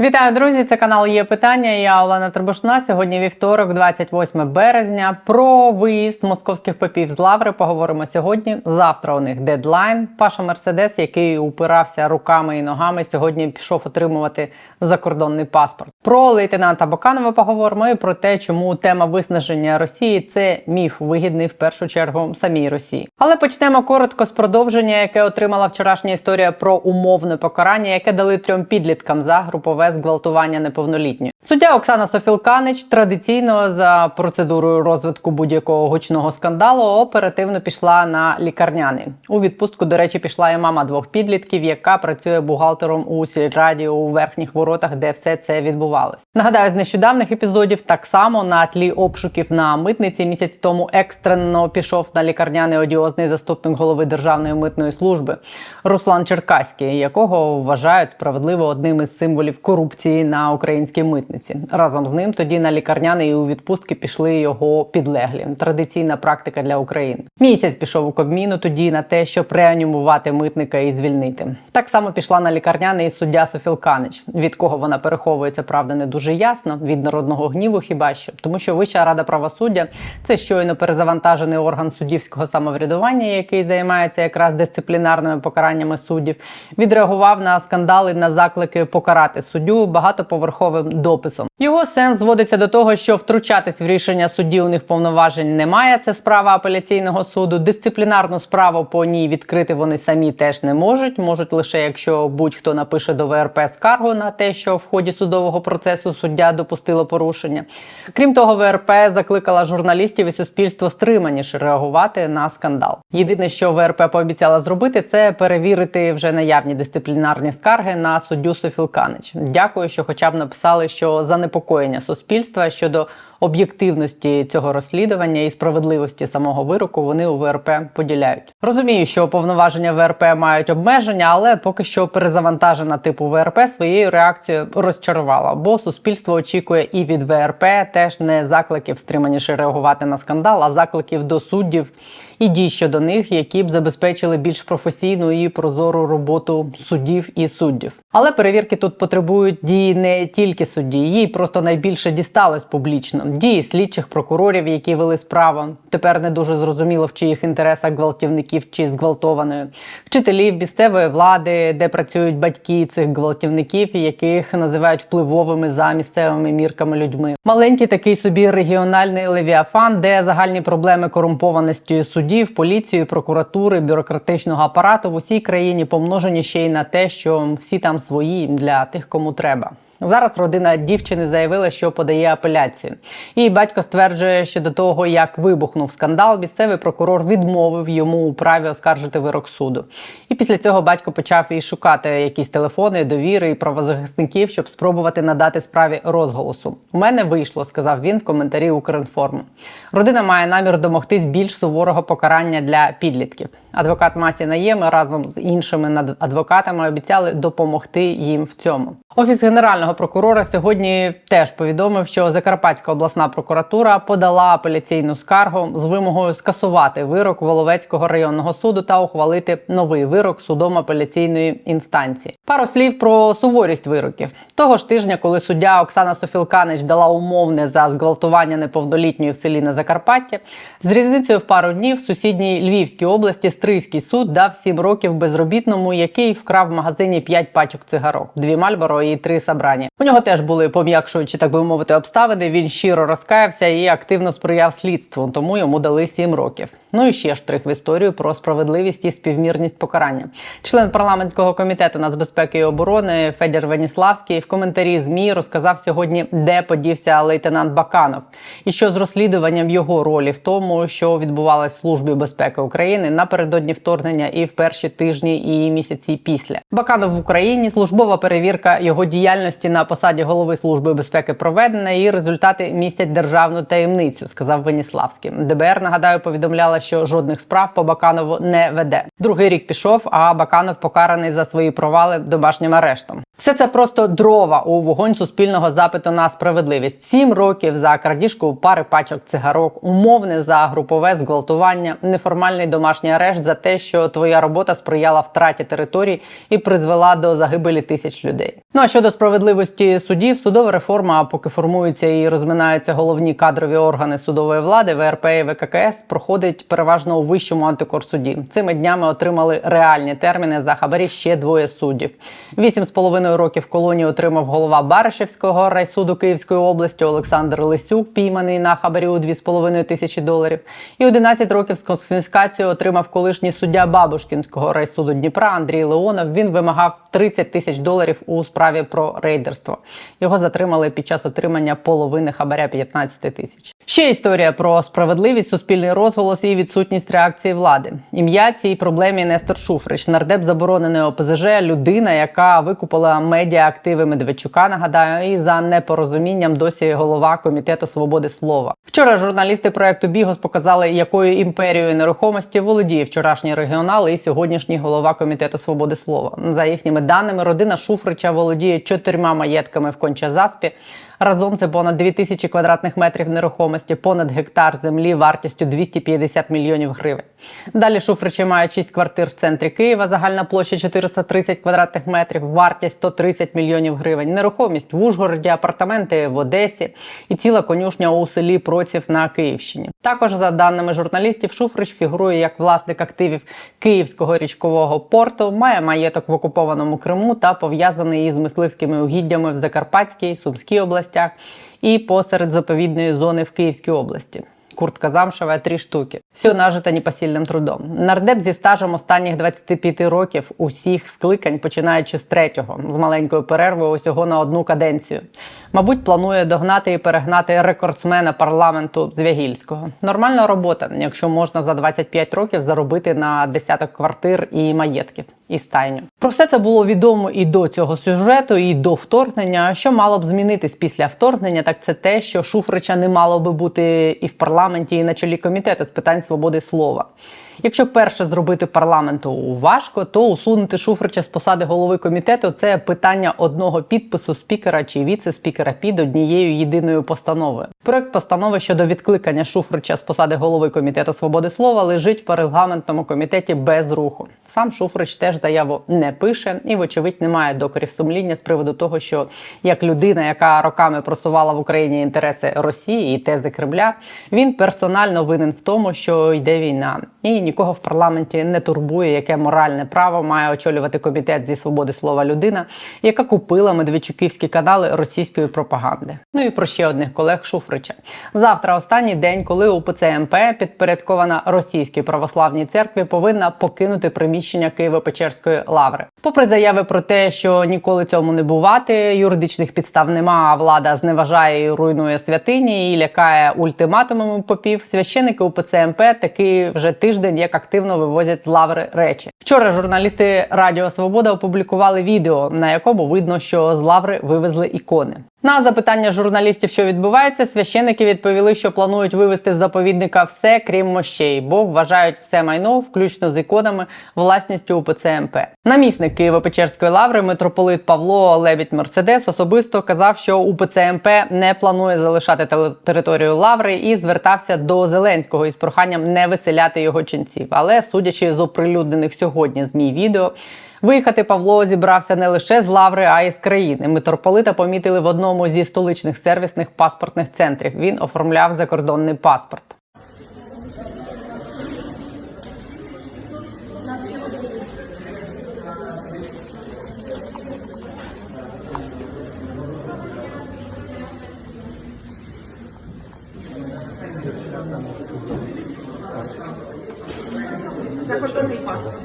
Вітаю, друзі! Це канал є питання. Я Олена Требушна. Сьогодні вівторок, 28 березня. Про виїзд московських попів з лаври поговоримо сьогодні. Завтра у них дедлайн. Паша Мерседес, який упирався руками і ногами, сьогодні пішов отримувати закордонний паспорт. Про лейтенанта Баканова поговоримо і про те, чому тема виснаження Росії це міф, вигідний в першу чергу самій Росії. Але почнемо коротко з продовження, яке отримала вчорашня історія про умовне покарання, яке дали трьом підліткам за групове зґвалтування неповнолітньої. Суддя Оксана Софілканич традиційно за процедурою розвитку будь-якого гучного скандалу оперативно пішла на лікарняний. У відпустку, до речі, пішла і мама двох підлітків, яка працює бухгалтером у сільраді у верхніх воротах, де все це відбувалось. Нагадаю, з нещодавних епізодів так само на тлі обшуків на митниці місяць тому екстрено пішов на лікарняний одіозний заступник голови Державної митної служби Руслан Черкаський, якого вважають справедливо одним із символів корупції на українській митниці. Разом з ним тоді на лікарняний і у відпустки пішли його підлеглі. Традиційна практика для України. Місяць пішов у Кабміну тоді на те, щоб реанімувати митника і звільнити. Так само пішла на лікарняний і суддя Софілканич, від кого вона переховується, правда, не дуже ясно. Від народного гніву, хіба що, тому що Вища рада правосуддя це щойно перезавантажений орган суддівського самоврядування, який займається якраз дисциплінарними покараннями суддів, відреагував на скандали на заклики покарати суддю багатоповерховим дописом. Його сенс зводиться до того, що втручатись в рішення судді у них повноважень немає. Це справа апеляційного суду. Дисциплінарну справу по ній відкрити вони самі теж не можуть. Можуть лише якщо будь-хто напише до ВРП скаргу на те, що в ході судового процесу суддя допустило порушення. Крім того, ВРП закликала журналістів і суспільство стриманіше реагувати на скандал. Єдине, що ВРП пообіцяла зробити, це перевірити вже наявні дисциплінарні скарги на суддю Софілканич. Дякую, що хоча б написали, що занепокоєння суспільства щодо об'єктивності цього розслідування і справедливості самого вироку вони у ВРП поділяють. Розумію, що повноваження ВРП мають обмеження, але поки що перезавантажена типу ВРП своєю реакцією розчарувала, бо суспільство очікує і від ВРП теж не закликів стриманіше реагувати на скандал, а закликів до суддів і дій щодо них, які б забезпечили більш професійну і прозору роботу суддів і суддів. Але перевірки тут потребують дії не тільки судді, їй просто найбільше дісталось публічно. Дії слідчих прокурорів, які вели справу. Тепер не дуже зрозуміло, в чиїх інтересах гвалтівників чи зґвалтованої, вчителів місцевої влади, де працюють батьки цих гвалтівників, яких називають впливовими за місцевими мірками людьми. Маленький такий собі регіональний левіафан, де загальні проблеми корумпованості суддів, поліції, прокуратури, бюрократичного апарату в усій країні помножені ще й на те, що всі там свої для тих, кому треба. Зараз родина дівчини заявила, що подає апеляцію. Її батько стверджує, що до того, як вибухнув скандал, місцевий прокурор відмовив йому у праві оскаржити вирок суду. І після цього батько почав і шукати якісь телефони, довіри і правозахисників, щоб спробувати надати справі розголосу. У мене вийшло, сказав він в коментарі Укрінформу. Родина має намір домогтись більш суворого покарання для підлітків. Адвокат Масі Наєми разом з іншими адвокатами обіцяли допомогти їм в цьому. Офіс генерального прокурора сьогодні теж повідомив, що Закарпатська обласна прокуратура подала апеляційну скаргу з вимогою скасувати вирок Воловецького районного суду та ухвалити новий вирок судом апеляційної інстанції. Пару слів про суворість вироків того ж тижня, коли суддя Оксана Софілканич дала умовне за зґвалтування неповнолітньої в селі на Закарпатті, з різницею в пару днів в сусідній Львівській області Стрийський суд дав 7 років безробітному, який вкрав в магазині 5 пачок цигарок, дві Мальборо і три Сабрані. У нього теж були пом'якшуючі, так би мовити, обставини. Він щиро розкаявся і активно сприяв слідству, тому йому дали 7 років. Ну і ще штрих в історію про справедливість і співмірність покарання. Член парламентського комітету нацбезпеки і оборони Федір Веніславський в коментарі змі розказав сьогодні, де подівся лейтенант Баканов, і що з розслідуванням його ролі в тому, що відбувалось в службі безпеки України напередодні вторгнення і в перші тижні і місяці після Баканов в Україні службова перевірка його діяльності на посаді голови служби безпеки проведена, і результати містять державну таємницю, сказав Веніславський. ДБР нагадаю повідомляла, що жодних справ по Баканову не веде. Другий рік пішов, а Баканов покараний за свої провали домашнім арештом. Все це просто дрова у вогонь суспільного запиту на справедливість. Сім років за крадіжку пари пачок цигарок, умовне за групове зґвалтування, неформальний домашній арешт за те, що твоя робота сприяла втраті територій і призвела до загибелі тисяч людей. Ну а щодо справедливості судів, судова реформа, поки формуються і розминаються головні кадрові органи судової влади, ВРП і ВККС проходить переважно у вищому антикорсуді. Цими днями отримали реальні терміни за хабарі ще двоє суддів. Вісім з половиною років колонії отримав голова Баришевського райсуду Київської області Олександр Лисюк, пійманий на хабарі у 2,5 тисячі доларів. І 11 років з конфіскацією отримав колишній суддя Бабушкінського райсуду Дніпра Андрій Леонов. Він вимагав 30 тисяч доларів у справі про рейдерство. Його затримали під час отримання половини хабаря 15 тисяч. Ще історія про справедливість, суспільний розголос і відсутність реакції влади. Ім'я цій проблемі Нестор Шуфрич, нардеп забороненої ОПЗЖ, людина, яка викупила медіа активи Медведчука. Нагадаю, і за непорозумінням досі голова комітету свободи слова. Вчора журналісти проекту Бігос показали, якою імперією нерухомості володіє вчорашній регіонал і сьогоднішній голова комітету свободи слова. За їхніми даними, родина Шуфрича володіє чотирма маєтками в Кончазаспі. Разом це понад 2000 квадратних метрів нерухомості, понад гектар землі вартістю 250 мільйонів гривень. Далі Шуфричі мають 6 квартир в центрі Києва, загальна площа 430 квадратних метрів, вартість 130 мільйонів гривень. Нерухомість в Ужгороді, апартаменти в Одесі і ціла конюшня у селі Проців на Київщині. Також за даними журналістів, Шуфрич фігурує як власник активів Київського річкового порту, має маєток в окупованому Криму та пов'язаний із мисливськими угіддями в Закарпатській, Сумській областях і посеред заповідної зони в Київській області. Куртка замшева три штуки. Все нажито непосильним трудом. Нардеп зі стажем останніх 25 років усіх скликань, починаючи з третього, з маленькою перервою усього на одну каденцію. Мабуть, планує догнати і перегнати рекордсмена парламенту Звягільського. Нормальна робота, якщо можна за 25 років заробити на десяток квартир і маєтків. І стайню про все це було відомо і до цього сюжету, і до вторгнення. Що мало б змінитись після вторгнення, так це те, що Шуфрича не мало би бути і в парламенті, і на чолі комітету з питань свободи слова. Якщо перше зробити парламенту важко, то усунути Шуфрича з посади голови комітету це питання одного підпису спікера чи віце-спікера під однією єдиною постановою. Проект постанови щодо відкликання Шуфрича з посади голови комітету свободи слова лежить в парламентному комітеті без руху. Сам Шуфрич теж заяву не пише і, вочевидь, немає докорів сумління з приводу того, що як людина, яка роками просувала в Україні інтереси Росії і тези Кремля, він персонально винен в тому, що йде війна, і нікого в парламенті не турбує, яке моральне право має очолювати комітет зі свободи слова людина, яка купила медведчуківські канали російської пропаганди. Ну і про ще одних колег Шуфрича. Завтра останній день, коли УПЦ МП підпорядкована російській православній церкві, повинна покинути приміщення Києво-Печерської лаври. Попри заяви про те, що ніколи цьому не бувати, юридичних підстав нема. а Влада зневажає і руйнує святині і лякає ультиматумами попів. Священики УПЦ МП таки вже тиждень як активно вивозять з лаври речі. Вчора журналісти Радіо Свобода опублікували відео, на якому видно, що з лаври вивезли ікони. На запитання журналістів, що відбувається, священики відповіли, що планують вивезти з заповідника все, крім мощей, бо вважають все майно, включно з іконами, власністю УПЦ МП. Намісник Києво-Печерської лаври митрополит Павло Лебідь Мерседес особисто казав, що УПЦ МП не планує залишати те- територію лаври і звертався до Зеленського із проханням не виселяти його ченців. Але судячи з оприлюднених сьогодні змі відео. Виїхати Павло зібрався не лише з лаври, а й з країни. Митрополита помітили в одному зі столичних сервісних паспортних центрів. Він оформляв закордонний паспорт. Закордонний паспорт.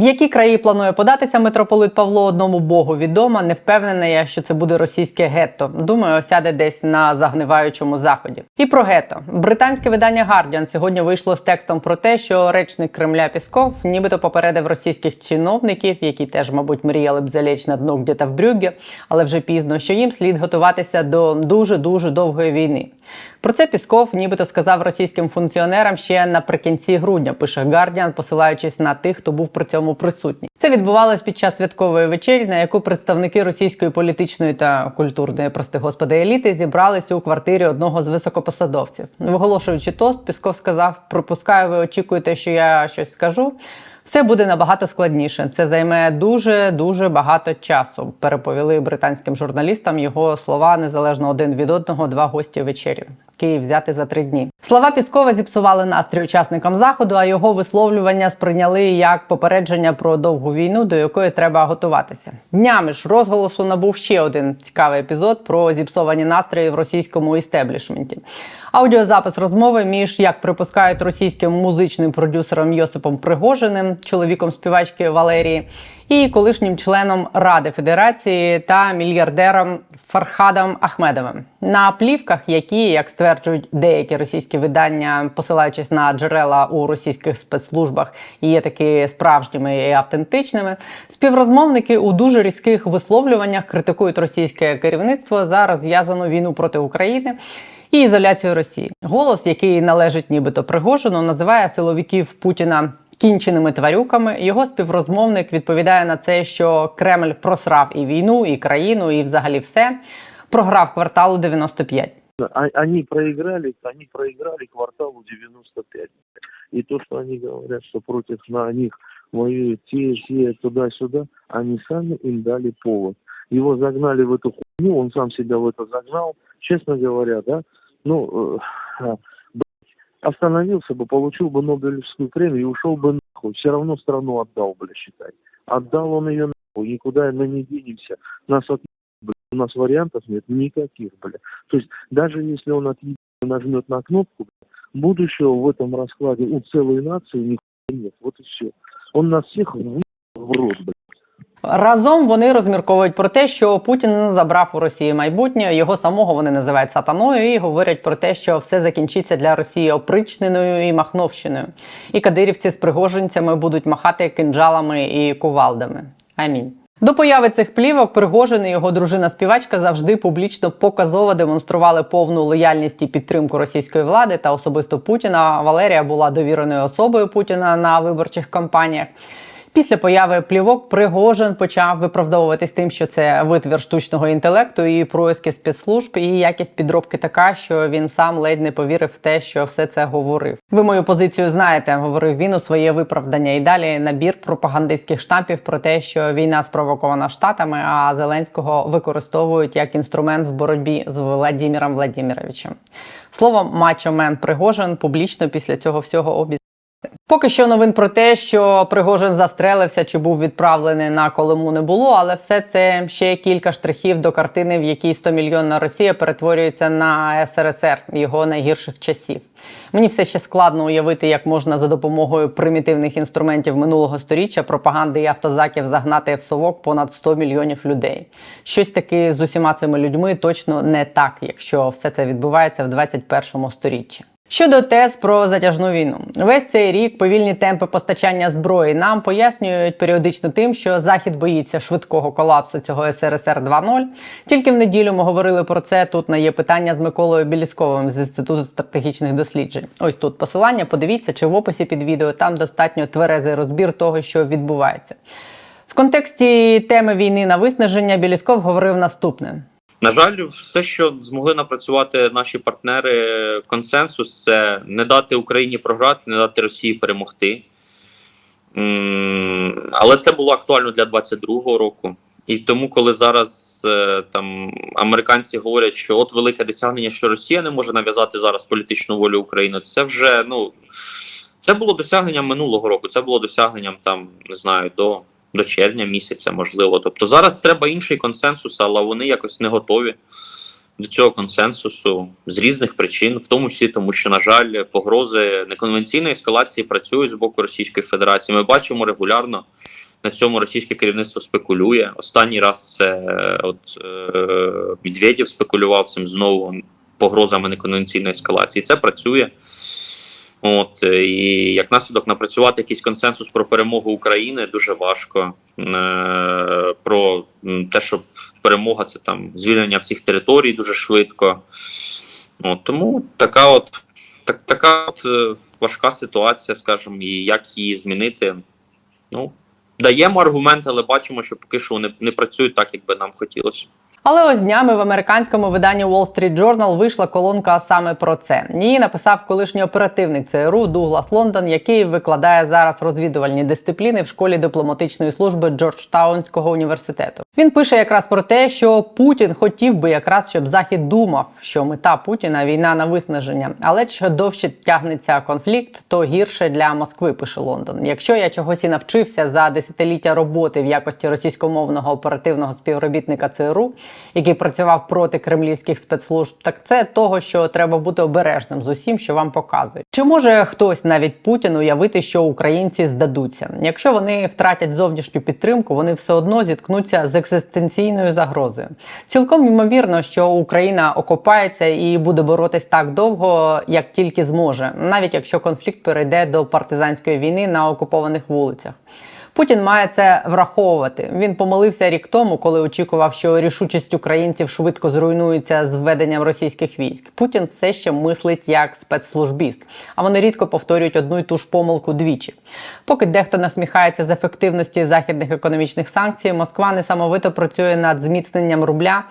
В які краї планує податися митрополит Павло одному богу відомо. Не впевнена я, що це буде російське гетто. Думаю, осяде десь на загниваючому заході. І про гетто британське видання Guardian сьогодні вийшло з текстом про те, що речник Кремля Пісков нібито попередив російських чиновників, які теж, мабуть, мріяли б залечь на дно где-то в Брюгге, але вже пізно, що їм слід готуватися до дуже дуже довгої війни. Про це Пісков нібито сказав російським функціонерам ще наприкінці грудня. Пише Guardian, посилаючись на тих, хто був при цьому ньому присутні. Це відбувалось під час святкової вечері, на яку представники російської політичної та культурної, прости господи, еліти зібралися у квартирі одного з високопосадовців. Виголошуючи тост, Пісков сказав: Припускаю, ви очікуєте, що я щось скажу. Все буде набагато складніше. Це займе дуже дуже багато часу. Переповіли британським журналістам його слова незалежно один від одного. Два гості вечері. Київ взяти за три дні. Слова Піскова зіпсували настрій учасникам заходу, а його висловлювання сприйняли як попередження про довгу війну, до якої треба готуватися. Днями ж розголосу набув ще один цікавий епізод про зіпсовані настрої в російському істеблішменті. Аудіозапис розмови між, як припускають російським музичним продюсером Йосипом Пригожиним, чоловіком співачки Валерії, і колишнім членом Ради Федерації та мільярдером Фархадом Ахмедовим на плівках, які, як стверджують деякі російські видання, посилаючись на джерела у російських спецслужбах, є таки справжніми і автентичними. Співрозмовники у дуже різких висловлюваннях критикують російське керівництво за розв'язану війну проти України і ізоляцію Росії. Голос, який належить нібито Пригожину, називає силовиків Путіна Кінченими тварюками його співрозмовник відповідає на це, що Кремль просрав і війну, і країну, і взагалі все програв кварталу 95. А- Они проиграли, они проиграли кварталу 95. И то, что они говорят, что против на них воюют те, те, туда-сюда, они сами им дали повод. Его загнали в эту хуйню, он сам себя в это загнал. Честно говоря, да, ну, э, а, блядь, остановился бы, получил бы Нобелевскую премию и ушел бы нахуй. Все равно страну отдал, бля, считай. Отдал он ее нахуй, никуда мы не денемся. Нас от блядь, у нас вариантов нет никаких, бля. То есть даже если он и нажмет на кнопку, бля, будущего в этом раскладе у целой нации нихуя нет. Вот и все. Он нас всех вы в рот, бля. Разом вони розмірковують про те, що Путін забрав у Росії майбутнє. Його самого вони називають сатаною і говорять про те, що все закінчиться для Росії опричненою і махновщиною. І кадирівці з пригожинцями будуть махати кинджалами і кувалдами. Амінь. До появи цих плівок Пригожин і його дружина-співачка завжди публічно показово демонстрували повну лояльність і підтримку російської влади та особисто Путіна. Валерія була довіреною особою Путіна на виборчих кампаніях. Після появи плівок Пригожин почав виправдовуватись тим, що це витвір штучного інтелекту і происки спецслужб, і якість підробки така, що він сам ледь не повірив в те, що все це говорив. Ви мою позицію знаєте, говорив він у своє виправдання. І далі набір пропагандистських штампів про те, що війна спровокована штатами, а Зеленського використовують як інструмент в боротьбі з Владіміром Владіміровичем. Словом, мачо-мен Пригожин публічно після цього всього обіцяв. Поки що новин про те, що Пригожин застрелився чи був відправлений на Колиму не було, але все це ще кілька штрихів до картини, в якій 100-мільйонна Росія перетворюється на СРСР його найгірших часів. Мені все ще складно уявити, як можна за допомогою примітивних інструментів минулого сторіччя, пропаганди і автозаків загнати в совок понад 100 мільйонів людей. Щось таки з усіма цими людьми точно не так, якщо все це відбувається в 21 сторіччі. Щодо тез про затяжну війну, весь цей рік повільні темпи постачання зброї нам пояснюють періодично тим, що Захід боїться швидкого колапсу цього СРСР 2.0. Тільки в неділю ми говорили про це. Тут на є питання з Миколою Білісковим з інституту стратегічних досліджень. Ось тут посилання. Подивіться, чи в описі під відео там достатньо тверезий розбір того, що відбувається. В контексті теми війни на виснаження Білісков говорив наступне. На жаль, все, що змогли напрацювати наші партнери, консенсус це не дати Україні програти, не дати Росії перемогти. Але це було актуально для 22-го року. І тому, коли зараз е, там американці говорять, що от велике досягнення, що Росія не може нав'язати зараз політичну волю України, це вже ну це було досягненням минулого року. Це було досягненням там не знаю до, до червня місяця, можливо. Тобто зараз треба інший консенсус, але вони якось не готові до цього консенсусу з різних причин, в тому числі тому, що на жаль, погрози неконвенційної ескалації працюють з боку Російської Федерації. Ми бачимо регулярно. На цьому російське керівництво спекулює. Останній раз це от е, Медведєв спекулював цим знову погрозами неконвенційної ескалації. Це працює. От е, і як наслідок напрацювати якийсь консенсус про перемогу України дуже важко. Е, Про те, що перемога це там звільнення всіх територій дуже швидко. От, тому така от так, така от е, важка ситуація, скажімо, і як її змінити. Ну даємо аргументи, але бачимо, що поки що вони не працюють так, як би нам хотілося. Але ось днями в американському виданні Wall Street Journal вийшла колонка саме про це. Її написав колишній оперативник ЦРУ Дуглас Лондон, який викладає зараз розвідувальні дисципліни в школі дипломатичної служби Джорджтаунського університету. Він пише якраз про те, що Путін хотів би якраз, щоб Захід думав, що мета Путіна війна на виснаження. Але що довше тягнеться конфлікт, то гірше для Москви. Пише Лондон. Якщо я чогось і навчився за десятиліття роботи в якості російськомовного оперативного співробітника ЦРУ, який працював проти кремлівських спецслужб, так це того, що треба бути обережним з усім, що вам показують. Чи може хтось навіть Путін уявити, що українці здадуться? Якщо вони втратять зовнішню підтримку, вони все одно зіткнуться з екзистенційною загрозою. Цілком ймовірно, що Україна окопається і буде боротись так довго, як тільки зможе, навіть якщо конфлікт перейде до партизанської війни на окупованих вулицях. Путін має це враховувати. Він помилився рік тому, коли очікував, що рішучість українців швидко зруйнується з введенням російських військ. Путін все ще мислить як спецслужбіст, а вони рідко повторюють одну й ту ж помилку двічі. Поки дехто насміхається з ефективності західних економічних санкцій, Москва несамовито працює над зміцненням рубля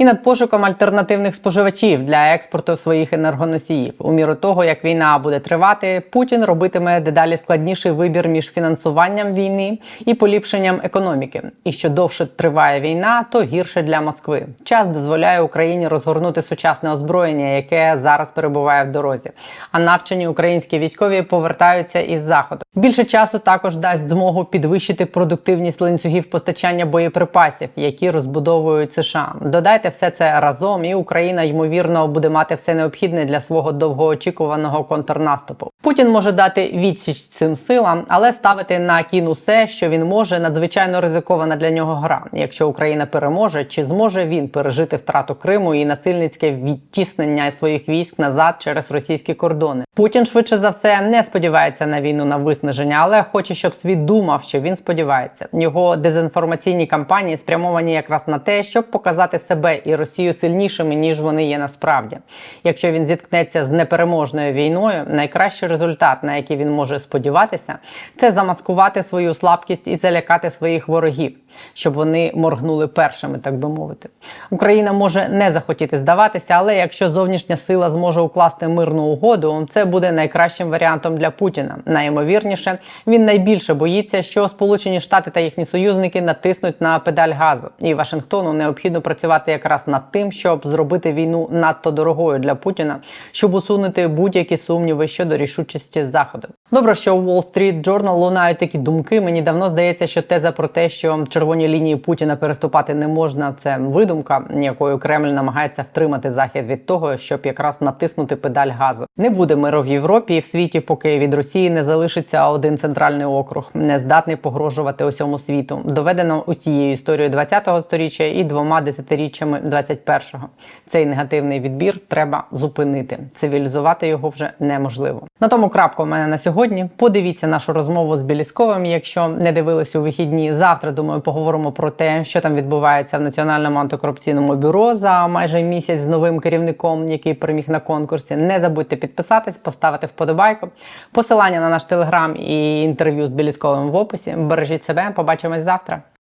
і над пошуком альтернативних споживачів для експорту своїх енергоносіїв. У міру того, як війна буде тривати, Путін робитиме дедалі складніший вибір між фінансуванням війни і поліпшенням економіки. І що довше триває війна, то гірше для Москви. Час дозволяє Україні розгорнути сучасне озброєння, яке зараз перебуває в дорозі. А навчені українські військові повертаються із заходу. Більше часу також дасть змогу підвищити продуктивність ланцюгів постачання боєприпасів, які розбудовують США. Додайте все це разом, і Україна ймовірно буде мати все необхідне для свого довгоочікуваного контрнаступу. Путін може дати відсіч цим силам, але ставити на кін усе, що він може, надзвичайно ризикована для нього гра. Якщо Україна переможе, чи зможе він пережити втрату Криму і насильницьке відтіснення своїх військ назад через російські кордони? Путін швидше за все не сподівається на війну на виснаження, але хоче, щоб світ думав, що він сподівається. Його дезінформаційні кампанії спрямовані якраз на те, щоб показати себе і Росію сильнішими ніж вони є насправді. Якщо він зіткнеться з непереможною війною, найкращий результат, на який він може сподіватися, це замаскувати свою слабкість і залякати своїх ворогів, щоб вони моргнули першими, так би мовити. Україна може не захотіти здаватися, але якщо зовнішня сила зможе укласти мирну угоду, це буде найкращим варіантом для Путіна. Найімовірніше, він найбільше боїться, що Сполучені Штати та їхні союзники натиснуть на педаль газу, і Вашингтону необхідно працювати якраз над тим, щоб зробити війну надто дорогою для Путіна, щоб усунути будь-які сумніви щодо рішучості заходу. Добре, що у Wall Street Journal лунають такі думки. Мені давно здається, що теза про те, що червоні лінії Путіна переступати не можна, це видумка, якою Кремль намагається втримати захід від того, щоб якраз натиснути педаль газу. Не буде миру в Європі і в світі, поки від Росії не залишиться один центральний округ, не здатний погрожувати усьому світу. Доведено усією історією 20-го сторіччя і двома десятиріччями 21-го. Цей негативний відбір треба зупинити. Цивілізувати його вже неможливо. На тому крапка у мене на сьогодні. Подивіться нашу розмову з Білісковим. Якщо не дивились у вихідні, завтра думаю, поговоримо про те, що там відбувається в Національному антикорупційному бюро за майже місяць з новим керівником, який переміг на конкурсі. Не забудьте підписатись, поставити вподобайку. Посилання на наш телеграм і інтерв'ю з Білісковим в описі. Бережіть себе, побачимось завтра.